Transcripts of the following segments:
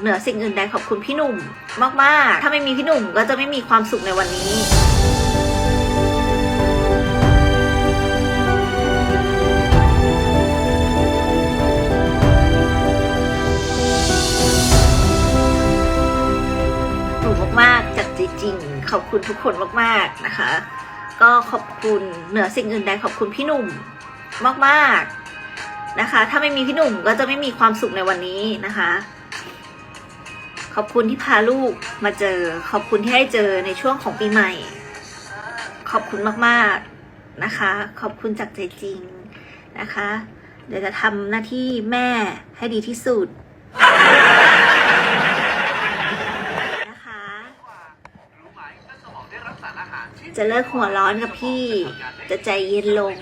เหนือสิ่งอื่นใดขอบคุณพี่หนุ่มมากๆ ถ้าไม่มีพี่หนุ่มก็จะไม่มีความสุขในวันนี้หนูมากจากใจจริง ขอบคุณทุกคนมากๆนะคะ ก็ขอบคุณเหนือสิ่งอื่นใดขอบคุณพี่หนุ่มมากๆนะคะ ถ้าไม่มีพี่หนุ่มก็จะไม่มีความสุขในวันนี้นะคะ อบคุณที่พาลูกมาเจอ ขอบคุณที่ให้เจอในช่วงของปีใหม่ ขอบคุณมากๆนะคะ ขอบคุณจากใจจริงนะคะ เดี๋ยวจะทำหน้าที่แม่ให้ดีที่สุดนะคะจะเลิกหัวร้อนกับพี่ จะใจเย็นลง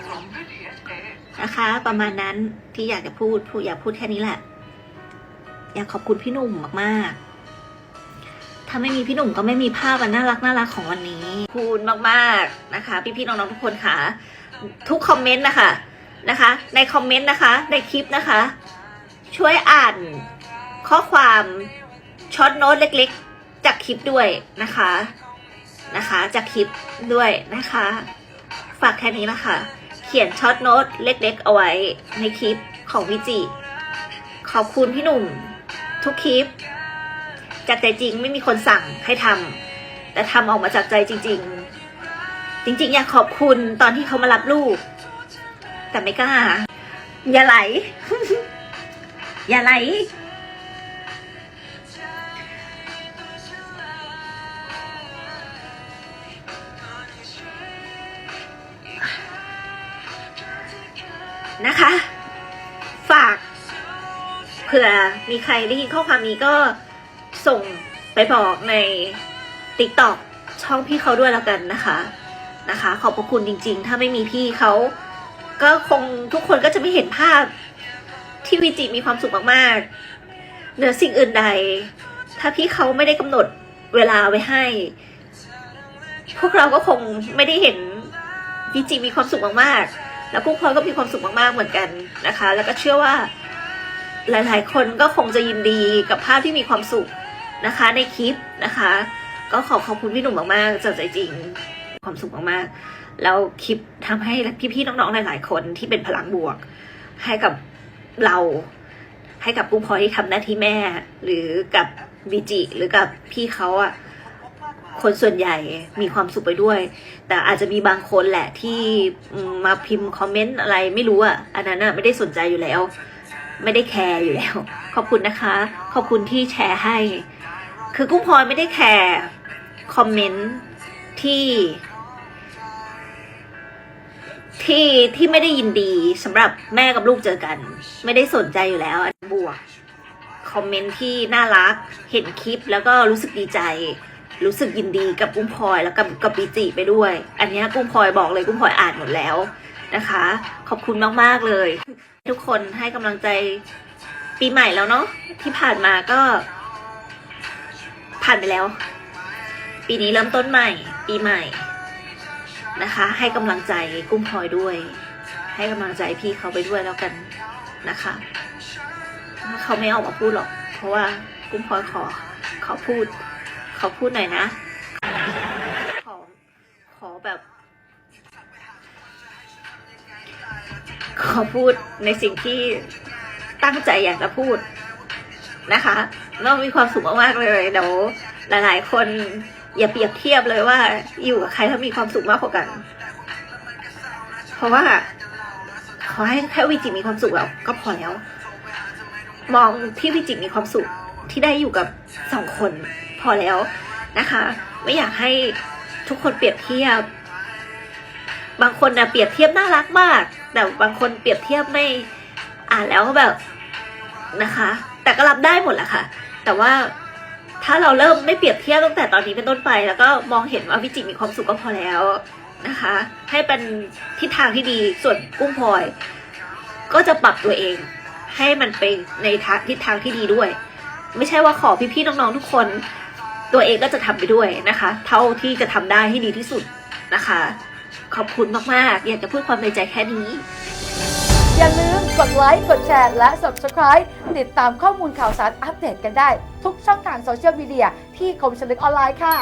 นะคะ ประมาณนั้นที่อยากจะพูดพูดอยากพูดแค่นี้แหละ อยากขอบคุณพี่หนุ่มมากๆ ถ้าไม่มีพี่หนุ่มก็ไม่มีภาพอันน่ารักน่ารักของวันนี้คุณมากๆนะคะ พี่ๆน้องๆทุกคนค่ะ ทุกคอมเมนต์นะคะนะคะ ในคอมเมนต์นะคะ ในคลิปนะคะ ช่วยอ่านข้อความช็อตโน้ตเล็กๆ จากคลิปด้วยนะคะนะคะ จากคลิปด้วยนะคะ ฝากแค่นี้ละคะ เขียนช็อตโน้ตเล็กๆ เอาไว้ในคลิปของวิจิขอบคุณพี่หนุ่ม ทุกคลิป จากใจจริงไม่มีคนสั่งให้ทำแต่ทำออกมาจากใจจริง ๆ จริง ๆ อยากขอบคุณตอนที่เขามารับลูก แต่ไม่กล้า อย่าไหล อย่าไหลนะคะ ฝาก เผื่อมีใครได้ยินข้อความนี้ก็ ส่งไปบอกใน t ิ k t o k ช่องพี่เขาด้วยแล้วกันนะคะนะคะ ขอบพระคุณจริง ๆ ถ้าไม่มีพี่เขาก็คงทุกคนก็จะไม่เห็นภาพที่วิจิมีความสุขมากๆเหนือสิ่งอื่นใด ถ้าพี่เขาไม่ได้กำหนดเวลาไว้ให้ พวกเราก็คงไม่ได้เห็นวิจิมีความสุขมากๆ แล้วพวกพลอยก็มีความสุขมากๆเหมือนกันนะคะ แล้วก็เชื่อว่าหลาย ๆ คนก็คงจะยินดีกับภาพที่มีความสุข นะคะ ในคลิปนะคะ ก็ขอขอบคุณพี่หนุ่มมากๆจากใจจริงความสุขมากๆ แล้วคลิปทำให้พี่ๆน้องๆหลาย ๆ คนที่เป็นพลังบวก ให้กับเราให้กับกุ้งพอยที่ทำหน้าที่แม่ หรือกับวิจิหรือกับพี่เขาอะคนส่วนใหญ่มีความสุขไปด้วย แต่อาจจะมีบางคนแหละที่มมาพิมพ์คอมเมนต์อะไรไม่รู้อะอันนั้นอะไม่ได้สนใจอยู่แล้ว ไม่ได้แคร์อยู่แล้ว ขอบคุณนะคะ ขอบคุณที่แชร์ให้ คือกุ้งพลอยไม่ได้แคร์คอมเมนต์ที่ ที่ที่ไม่ได้ยินดีสำหรับแม่กับลูกเจอกัน ไม่ได้สนใจอยู่แล้วอันบวกคอมเมนต์ที่น่ารักเห็นคลิปแล้วก็รู้สึกดีใจ รู้สึกยินดีกับกุ้งพลอยแล้วกับกับปีจิไปด้วย อันนี้กุ้งพลอยบอกเลยกุ้งพลอยอ่านหมดแล้วนะคะ ขอบคุณมาก ๆ เลย ทุกคนให้กำลังใจปีใหม่แล้วเนาะที่ผ่านมาก็ ผ่านไปแล้ว ปีนี้เริ่มต้นใหม่ ปีใหม่นะคะ ให้กำลังใจกุ้งพลอยด้วย ให้กำลังใจพี่เขาไปด้วยแล้วกันนะคะเขาไม่ออกมาพูดหรอก เพราะว่ากุ้งพลอยขอขอพูด ขอพูดหน่อยนะ ขอขอแบบ ขอพูดในสิ่งที่ตั้งใจอยากจะพูด นะคะน้องมีความสุขมากๆเลยเดี๋ยวหลายๆ คนอย่าเปรียบเทียบเลยว่า อยู่กับใครถ้ามีความสุขมากกว่ากัน เพราะว่าขอให้แค่วิจิมีความสุขแล้วก็พอแล้ว มองที่วิจิมีความสุขที่ได้อยู่กับสองคนพอแล้วนะคะ ไม่อยากให้ทุกคนเปรียบเทียบ บางคนนะเปรียบเทียบน่ารักมาก แต่บางคนเปรียบเทียบไม่อ่านแล้วก็แบบนะคะ แต่ก็รับได้หมดแหละค่ะ แต่ว่าถ้าเราเริ่มไม่เปรียบเทียบตั้งแต่ตอนนี้เป็นต้นไป แล้วก็มองเห็นว่าวิจิมีความสุขก็พอแล้วนะคะ ให้เป็นทิศทางที่ดีส่วนกุ้งพลอย ก็จะปรับตัวเอง ให้มันไปในทิศทางที่ดีด้วย ไม่ใช่ว่าขอพี่ๆน้องๆทุกคน ตัวเองก็จะทำไปด้วยนะคะ เท่าที่จะทำได้ให้ดีที่สุดนะคะ ขอบคุณมากๆ อยากจะพูดความในใจแค่นี้ อย่าลืมกดไลค์ กดแชร์ และ Subscribe ติดตามข้อมูลข่าวสารอัปเดตกันได้ ทุกช่องทางโซเชียลมีเดียที่คมชลึกออนไลน์ค่ะ